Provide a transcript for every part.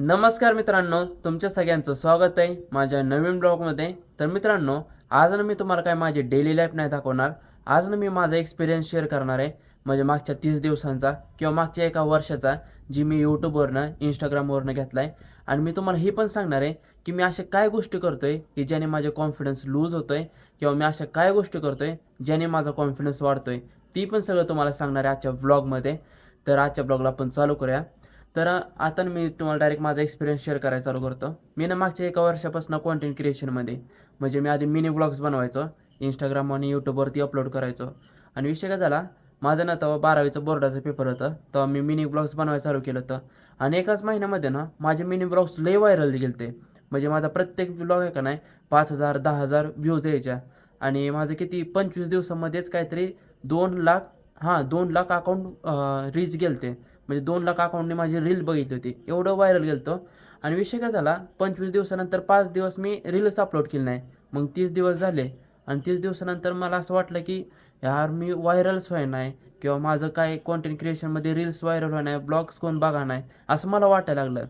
नमस्कार मित्रांनो तुमच्या सगळ्यांचं स्वागत आहे माझ्या नवीन ब्लॉगमध्ये. तर मित्रांनो आज ना मी तुम्हाला काय माझी डेली लाईफ नाही दाखवणार. आज ना मी माझा एक्सपिरियन्स शेअर करणार आहे. म्हणजे मागच्या तीस दिवसांचा किंवा मागच्या एका वर्षाचा जी मी यूट्यूबवरनं इंस्टाग्रामवरनं घेतला आहे आणि मी तुम्हाला हे पण सांगणार आहे की मी अशा काय गोष्टी करतो आहे की ज्याने माझे कॉन्फिडन्स लूज होतो आहे किंवा मी अशा काय गोष्टी करतो आहे ज्याने माझा कॉन्फिडन्स वाढतो आहे ती पण सगळं तुम्हाला सांगणार आहे आजच्या ब्लॉगमध्ये तर आजच्या ब्लॉगला आपण चालू करूया. तर आता मी तुम्हाला डायरेक्ट माझा एक्सपिरियन्स शेअर करायला चालू करतो. मी ना मागच्या एका वर्षापासून कॉन्टेंट क्रिएशनमध्ये म्हणजे मी आधी मिनी ब्लॉग्स बनवायचो. इंस्टाग्राम आणि यूट्यूबवरती अपलोड करायचो. आणि विषय काय झाला? माझं ना तेव्हा बारावीचं बोर्डाचं पेपर होतं. तेव्हा मी मिनी ब्लॉग्स बनवायला चालू केलं होतं. आणि एकाच महिन्यामध्ये ना माझे मिनी ब्लॉग्स लय व्हायरल गेले ते म्हणजे माझा प्रत्येक ब्लॉग आहे का नाही पाच हजार दहा हजार व्ह्यूज यायच्या. आणि माझं किती पंचवीस दिवसामध्येच काहीतरी दोन लाख हां दोन लाख अकाउंट रीच गेलते. म्हणजे दोन लाख अकाउंटने माझी रील बघितली होती. एवढं व्हायरल होतं आणि विषय काय झाला? पंचवीस दिवसानंतर पाच दिवस मी रील्स अपलोड केली नाही. मग तीस दिवस झाले. आणि तीस दिवसानंतर मला असं वाटलं की यार मी व्हायरल्स व्हाय नाही किंवा माझं काय कॉन्टेंट क्रिएशनमध्ये रील्स व्हायरल होणार नाही ब्लॉग्स कोण बघा नाही असं मला वाटायला लागलं.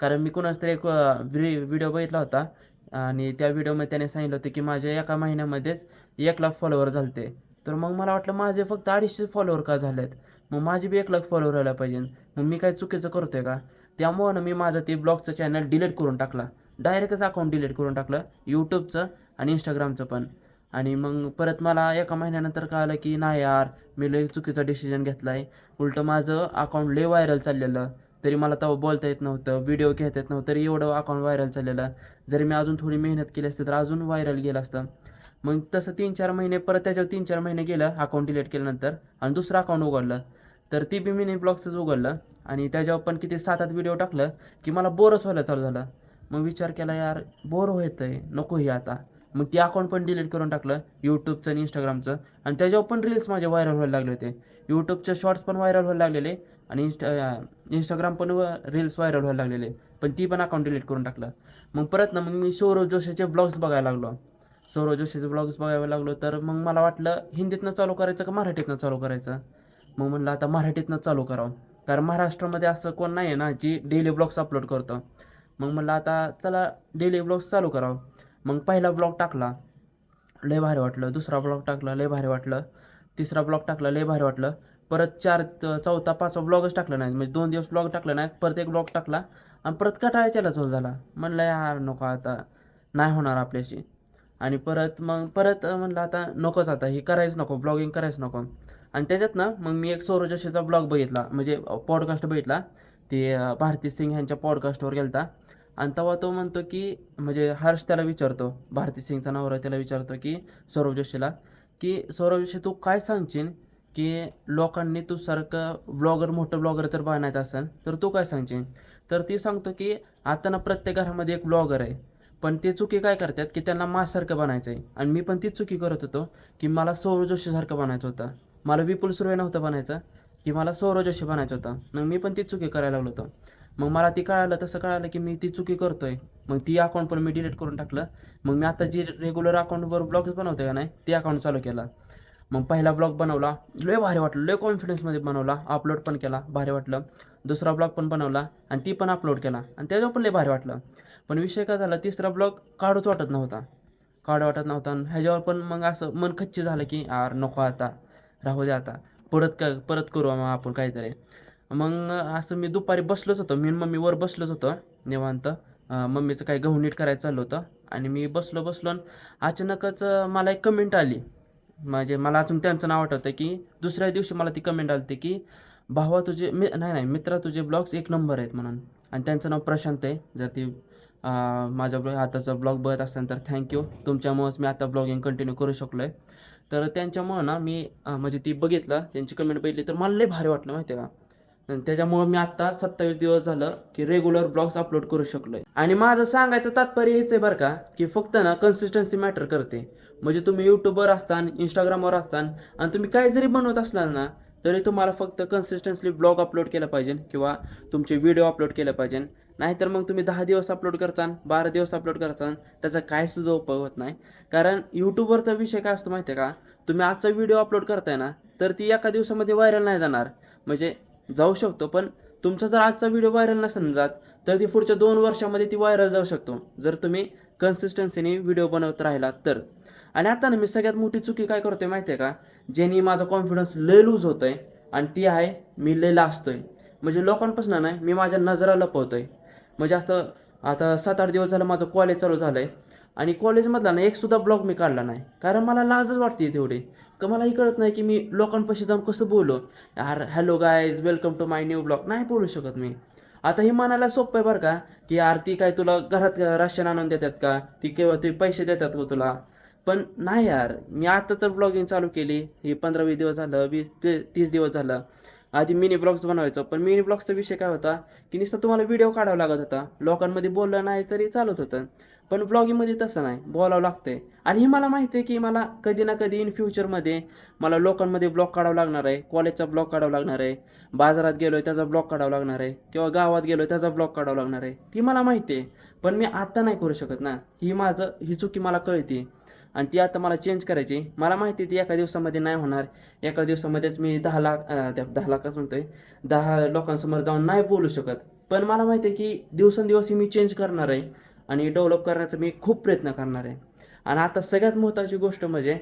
कारण मी कुणाच तरी एक व्हिडिओ बघितला होता. आणि त्या व्हिडिओमध्ये त्याने सांगितलं होतं की माझ्या एका महिन्यामध्येच एक लाख फॉलोअर झालते. तर मग मला वाटलं माझे फक्त अडीचशे फॉलोअर का झालेत? मग माझे बी एक लाख फॉलोअर व्हायला पाहिजे. मग मी काय चुकीचं करतोय का? त्यामुळं ना मी माझं ते ब्लॉगचं चॅनल डिलीट करून टाकला. डायरेक्टच अकाउंट डिलीट करून टाकलं. यूट्यूबचं आणि इंस्टाग्रामचं पण. आणि मग परत मला एका महिन्यानंतर कळलं की नाही यार मी लय चुकीचा डिसिजन घेतला आहे उलटं माझं अकाउंट लय व्हायरल चाललेलं. तरी मला तेव्हा बोलता येत नव्हतं व्हिडिओ घेता येत नव्हतं तरी एवढं अकाउंट व्हायरल चाललेलं. जरी मी अजून थोडी मेहनत केली असती तर अजून व्हायरल गेलं असतं. मग तसं तीन चार महिने परत त्याच्यावर तीन चार महिने गेलं अकाउंट डिलीट केल्यानंतर आणि दुसरं अकाउंट उघडलं. तर ती बी मिनी ब्लॉगचंच उघडलं आणि त्याच्यावर पण किती सात आठ व्हिडिओ टाकलं की मला बोरच व्हायला चालू झालं. मग विचार केला यार बोर होतं आहे नको ही आता. मग ती अकाउंट पण डिलीट करून टाकलं यूट्यूबचं आणि इंस्टाग्रामचं आणि त्याच्यावर पण रील्स माझे व्हायरल व्हायला लागले होते. यूट्यूबचे शॉर्ट्स पण व्हायरल व्हायला लागलेले आणि इंस्टा इंस्टाग्राम पण रील्स व्हायरल व्हायला लागलेले. पण ती पण अकाउंट डिलीट करून टाकलं. मग परत ना मग मी सौरव जोशीचे ब्लॉग्स बघायला लागलो. सौरव जोशीचे ब्लॉग्स बघायला लागलो तर मग मला वाटलं हिंदीतनं चालू करायचं का मराठीतनं चालू करायचं? मग म्हणलं आता मराठीतनं चालू करावं. कारण महाराष्ट्रामध्ये असं कोण नाही आहे ना जी डेली ब्लॉग्स अपलोड करतो. मग म्हणलं आता चला डेली ब्लॉग्स चालू करावं. मग पहिला ब्लॉग टाकला. लय भारी वाटलं. दुसरा ब्लॉग टाकला लय भारी वाटलं. तिसरा ब्लॉग टाकला लय भारी वाटलं. परत चार चौथा पाचवा ब्लॉगच टाकला नाही म्हणजे दोन दिवस ब्लॉग टाकला नाही परत एक ब्लॉग टाकला. आणि परत कटाळ्याच्याला चालू झाला. म्हणलं यार नको आता. नाही होणार आपल्याशी. आणि परत मग परत म्हणलं आता नकोच आता हे करायचं नको ब्लॉगिंग करायचं नको. आणि त्याच्यात ना मग मी एक सौरव जोशीचा ब्लॉग बघितला म्हणजे पॉडकास्ट बघितला. ते भारती सिंग ह्यांच्या पॉडकास्टवर गेलता. आणि तेव्हा तो म्हणतो की म्हणजे हर्ष त्याला विचारतो भारती सिंगचा नवरा त्याला विचारतो की सौरव जोशीला की सौरव जोशी तू काय सांगशील की लोकांनी तू सारखं ब्लॉगर मोठं ब्लॉगर जर बनायचं असेल तर तू काय सांगशील? तर ती सांगतो की आता ना प्रत्येक घरामध्ये एक ब्लॉगर आहे. पण ते चुकी काय करतात की त्यांना माझ्यासारखं बनायचं आहे आणि मी पण तीच चुकी करत होतो की मला सौरव जोशीसारखं बनायचं होतं. मला विपुल सुर्वे नव्हतं बनायचं की मला सौरव जोशी बनायचं होतं. मग मी पण ती चुकी करायला लागलो होतो. मग मला ती कळालं तसं कळालं की मी ती चुकी करतोय. मग ती अकाउंट पण मी डिलीट करून टाकलं. मग मी आता जी रेग्युलर अकाउंटवर ब्लॉग्स बनवतो का नाही ते अकाउंट चालू केलं. मग पहिला ब्लॉग बनवला लय भारी वाटलं लय कॉन्फिडन्समध्ये बनवला अपलोड पण केला भारी वाटलं. दुसरा ब्लॉग पण बनवला आणि ती पण अपलोड केला. आणि त्याच्यावर पण लय भारी वाटलं. पण विषय काय झाला तिसरा ब्लॉग काढूच वाटत नव्हता. काढ वाटत नव्हता आणि ह्याच्यावर पण मग असं मन खच्ची झालं की आर नको आता राहू दे आता. परत का परत करू मग आपण काहीतरी. मग असं मी दुपारी बसलोच होतो. मी मम्मीवर मम्मी वर बसलोच होतो निवांत. मम्मीचं काही गहू नीट करायचं चाललं होतं. आणि मी बसलो बसलो आणि अचानकच मला एक कमेंट आली. म्हणजे मला अजून त्यांचं नाव आठवतं की दुसऱ्या दिवशी मला ती कमेंट आली की भावा तुझे मी नाही नाही मित्रा तुझे ब्लॉग्स एक नंबर आहेत म्हणून. आणि त्यांचं नाव प्रशांत आहे. जर ती माझा ब्लॉग आताचा ब्लॉग बघत असताना तर थँक्यू तुमच्यामुळेच मी आता ब्लॉगिंग कंटिन्यू करू शकलो आहे तर त्यांच्यामुळं ना मी म्हणजे ती बघितलं त्यांची कमेंट बघितली तर मला लय भारी वाटलं माहिती आहे का? आणि त्याच्यामुळं मी आत्ता सत्तावीस दिवस झालं की रेग्युलर ब्लॉग्स अपलोड करू शकलोय. आणि माझं सांगायचं तात्पर्य हेच आहे बरं का की फक्त ना कन्सिस्टन्सी मॅटर करते. म्हणजे तुम्ही यूट्यूबवर असतान इंस्टाग्रामवर असतान आणि तुम्ही काय जरी बनवत असलाल ना तरी तुम्हाला फक्त कन्सिस्टन्सली ब्लॉग अपलोड केला पाहिजे किंवा तुमचे व्हिडिओ अपलोड केले पाहिजे. नाहीतर मग तुम्ही दहा दिवस अपलोड करतान बारा दिवस अपलोड करतान त्याचा काय सुद्धा उपयोग होत नाही. कारण यूट्यूबवरचा विषय काय असतो माहिती आहे का? तुम्ही आजचा व्हिडिओ अपलोड करताय ना तर ती एका दिवसामध्ये व्हायरल नाही जाणार. म्हणजे जाऊ शकतो पण तुमचा जर आजचा व्हिडिओ व्हायरल नसेल जात तर ती पुढच्या दोन वर्षामध्ये ती व्हायरल जाऊ शकतो. जर तुम्ही कन्सिस्टन्सीने व्हिडिओ बनवत राहिला तर. आणि आता ना मी सगळ्यात मोठी चुकी काय करतोय माहिती आहे का? ज्यानी माझा कॉन्फिडन्स लय लूज होतोय आणि ती आहे मी लय लाजतोय. म्हणजे लोकांपासून नाही मी माझ्या नजरा लपवतोय म्हणजे आता आता सात आठ दिवस झालं माझं कॉलेज चालू झालं आहे आणि कॉलेजमधला ना एकसुद्धा ब्लॉग मी काढला नाही. कारण मला लाजच वाटते तेवढी. का मलाही कळत नाही की मी लोकांपाशी जाऊन कसं बोललो यार hello guys welcome to my new blog नाही बोलू शकत मी. आता हे म्हणायला सोपं आहे बरं का की यार ती काय तुला घरात राशन आणून देतात का? ती केव्हा ते पैसे देतात का तुला? पण नाही यार मी आता तर ब्लॉगिंग चालू केली. ही पंधरा वीस दिवस झालं वीस ते तीस दिवस झालं. आधी मिनी ब्लॉग्स बनवायचो. पण मिनी ब्लॉग्सचा विषय काय होता की नुसतं तुम्हाला व्हिडिओ काढावा लागत होता. लोकांमध्ये बोललं नाही तरी चालत होतं. पण ब्लॉगिंगमध्ये तसं नाही. बोलावं लागतंय. आणि हे मला माहिती आहे की मला कधी ना कधी इन फ्युचरमध्ये मला लोकांमध्ये ब्लॉग काढावं लागणार आहे. कॉलेजचा ब्लॉग काढावं लागणार आहे. बाजारात गेलोय त्याचा ब्लॉग काढावा लागणार आहे. किंवा गावात गेलोय त्याचा ब्लॉग काढावा लागणार आहे. ती मला माहिती आहे. पण मी आत्ता नाही करू शकत ना. ही माझं ही चुकी मला कळते. आणि ती आता मला चेंज करायची. मला माहिती आहे ती एका दिवसामध्ये नाही होणार. एका दिवसामध्येच मी दहा लाख त्या दहा लाखच म्हणतोय दहा लोकांसमोर जाऊन नाही बोलू शकत. पण मला माहिती आहे की दिवसेंदिवस मी चेंज करणार आहे आणि डेव्हलप करण्याचा मी खूप प्रयत्न करणार आहे. आणि आता सगळ्यात महत्त्वाची गोष्ट म्हणजे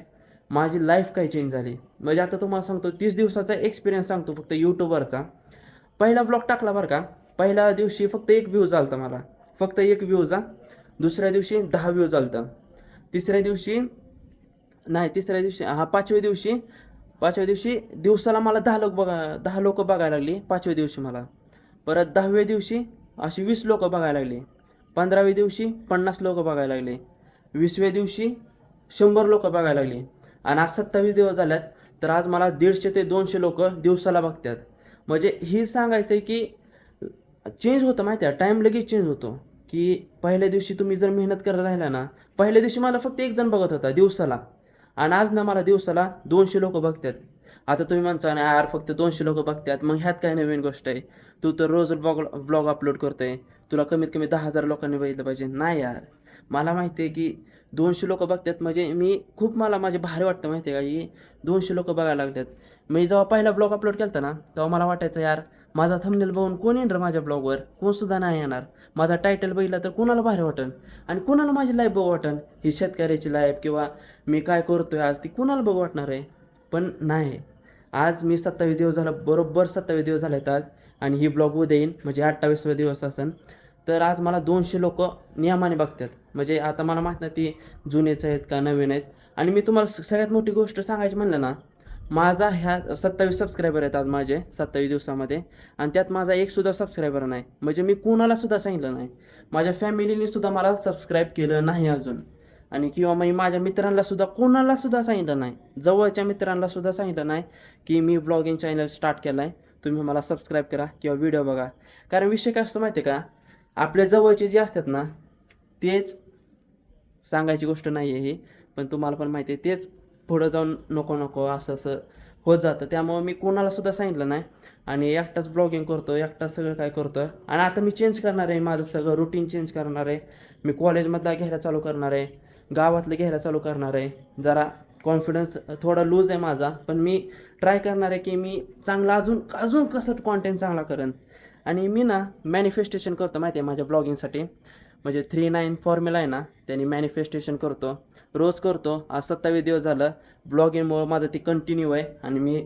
माझी लाईफ काय चेंज झाली. म्हणजे आता तुम्हाला सांगतो तीस दिवसाचा एक्सपिरियन्स सांगतो फक्त यूट्यूबवरचा पहिला ब्लॉग टाकला बरं का. पहिल्या दिवशी फक्त एक व्ह्यू चालतं मला. फक्त एक व्ह्यूचा दुसऱ्या दिवशी दहा व्ह्यू चालतं तिसऱ्या दिवशी नाही तिसऱ्या दिवशी हा पाचव्या दिवशी पाचव्या दिवशी दिवसाला मला दहा लोक बघा दहा लोक बघायला लागली पाचव्या दिवशी मला. परत दहाव्या दिवशी अशी वीस लोकं बघायला लागली. पंधराव्या दिवशी पन्नास लोक बघायला लागले. वीसव्या दिवशी शंभर लोक बघायला लागली. आणि आज सत्तावीस दिवस झाल्यात तर आज मला दीडशे ते दोनशे लोक दिवसाला बघतात. म्हणजे हे सांगायचं आहे की चेंज होतं माहिती आहे टाईम लगेच चेंज होतो. की पहिल्या दिवशी तुम्ही जर मेहनत करत राहिला ना पहिल्या दिवशी मला फक्त एक जण बघत होता दिवसाला. आणि आज ना मला दिवसाला दोनशे लोक बघतात आता तुम्ही म्हणता ना यार फक्त दोनशे लोक बघतात मग ह्यात काय नवीन गोष्ट आहे? तू तर रोज ब्लॉग ब्लॉग अपलोड करतोय. तुला कमीत कमी दहा हजार लोकांनी बघितलं पाहिजे. नाही यार. मला माहिती आहे की दोनशे लोक बघतात म्हणजे मी खूप मला माझे भारी वाटतं माहिती आहे का? की दोनशे लोक बघायला लागतात मी जेव्हा पहिला ब्लॉग अपलोड केला ना तेव्हा मला वाटायचं यार माझा थंबनेल बघून कोण येणार माझ्या ब्लॉगवर कोणसुद्धा नाही येणार. माझा टायटल बघितला तर कोणाला भारी वाटन? आणि कोणाला माझी लाईफ बघू वाटन? ही शेतकऱ्याची लाईफ किंवा मी काय करतोय आज ती कोणाला बघू वाटणार आहे? पण नाही. आज मी सत्तावीस दिवस झाला बरोबर सत्तावीस दिवस झालेत आज. आणि ही ब्लॉग उद्या येईन म्हणजे अठ्ठावीसवा दिवस असेल तर आज मला दोनशे लोक नियमाने बघतात. म्हणजे आता मला माहीत नाही ती जुनेच आहेत का नवीन आहेत. आणि मी तुम्हाला सगळ्यात मोठी गोष्ट सांगायची म्हणलं ना माझा ह्या सत्तावीस सबस्क्रायबर आहेत आज माझे सत्तावीस दिवसामध्ये. आणि त्यात माझा एक सुद्धा सबस्क्रायबर नाही. म्हणजे मी कुणालासुद्धा सांगितलं नाही. माझ्या फॅमिलीने सुद्धा मला सबस्क्राईब केलं नाही अजून. आणि किंवा मी माझ्या मित्रांनासुद्धा कोणालासुद्धा सांगितलं नाही. जवळच्या मित्रांनासुद्धा सांगितलं नाही की मी ब्लॉगिंग चॅनल स्टार्ट केला आहे तुम्ही मला सबस्क्राईब करा किंवा व्हिडिओ बघा. कारण विषय काय असतो माहिती आहे का? आपल्या जवळचे जे असतात ना तेच सांगायची गोष्ट नाही आहे ही. पण तुम्हाला पण माहिती आहे तेच पुढं जाऊन नको नको असं असं होत जातं. त्यामुळं मी कोणाला सुद्धा सांगितलं नाही. आणि एकटाच ब्लॉगिंग करतो एकटाच सगळं काय करतो आणि आता मी चेंज करणार आहे माझं सगळं रुटीन चेंज करणार आहे. मी कॉलेजमधला घ्यायला चालू करणार आहे. गावातलं घ्यायला चालू करणार आहे. जरा कॉन्फिडन्स थोडा लूज आहे माझा. पण मी ट्राय करणार आहे की मी चांगला अजून अजून कसं कॉन्टेंट चांगला करेन. आणि मी ना मॅनिफेस्टेशन करतो माहिती आहे माझ्या ब्लॉगिंगसाठी म्हणजे थ्री नाईन फॉर्म्युला आहे ना त्यांनी मॅनिफेस्टेशन करतो. रोज करतो. आज सत्तावीस दिवस झालं. ब्लॉगिंगमुळं माझं ती कंटिन्यू आहे. आणि मी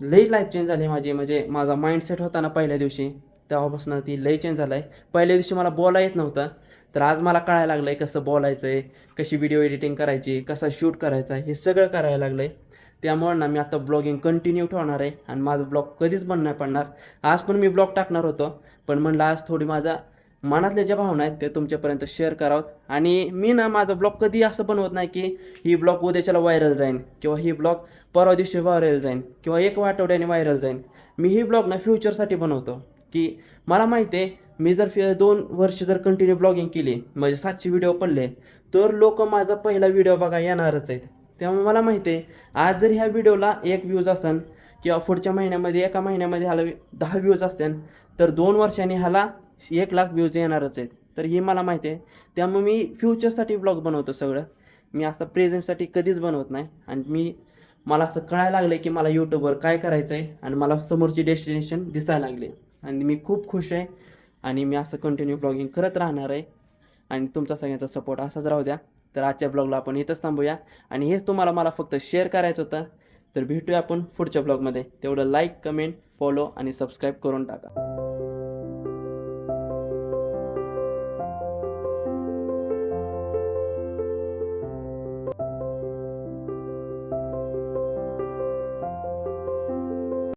लई लाईफ चेंज झाली माझी. म्हणजे माझा माइंडसेट होता ना पहिल्या दिवशी. तेव्हापासून ती लई चेंज झाला आहे पहिल्या दिवशी मला बोला येत नव्हतं. तर आज मला कळायला लागलं आहे कसं बोलायचं आहे कशी व्हिडिओ एडिटिंग करायची कसा शूट करायचा हे सगळं करायला लागलं आहे त्यामुळे ना मी आता ब्लॉगिंग कंटिन्यू ठेवणार आहे. आणि माझं ब्लॉग कधीच बंद नाही पडणार. आज पण मी ब्लॉग टाकणार होतो. पण म्हणलं आज थोडी माझा मनातल्या ज्या भावना आहेत ते तुमच्यापर्यंत शेअर करावं. आणि मी ना माझा ब्लॉग कधी असं बनवत नाही की ही ब्लॉग उद्याच्याला व्हायरल जाईन किंवा ही ब्लॉग परवा दिवशी व्हायरल जाईन किंवा एक आठवड्याने व्हायरल जाईन. मी ही ब्लॉग ना फ्युचरसाठी बनवतो की मला माहिती आहे मी जर फि- दोन वर्ष जर कंटिन्यू ब्लॉगिंग केली म्हणजे सातशे व्हिडिओ पडले तर लोक माझा पहिला व्हिडिओ बघा येणारच आहेत. त्यामुळे मला माहिती आहे आज जर ह्या व्हिडिओला एक व्ह्यूज असन किंवा पुढच्या महिन्यामध्ये एका महिन्यामध्ये ह्याला दहा व्ह्यूज असतील तर दोन वर्षांनी ह्याला एक लाख व्ह्यूज येणारच आहेत. तर हे मला माहिती आहे. त्यामुळे मी फ्युचरसाठी ब्लॉग बनवतो सगळं. मी असं प्रेझेंटसाठी कधीच बनवत नाही. आणि मी मला असं कळायला लागलं की मला यूट्यूबवर काय करायचं आहे आणि मला समोरची डेस्टिनेशन दिसायला लागली. आणि मी खूप खुश आहे. आणि मी असं कंटिन्यू ब्लॉगिंग करत राहणार आहे. आणि तुमचा सगळ्यांचा सपोर्ट असाच राहू द्या. तर आजच्या ब्लॉगला आपण इथंच थांबूया. आणि हेच तुम्हाला मला फक्त शेअर करायचं होतं. तर भेटूया आपण पुढच्या ब्लॉगमध्ये तेवढं लाईक कमेंट फॉलो आणि सबस्क्राईब करून टाका.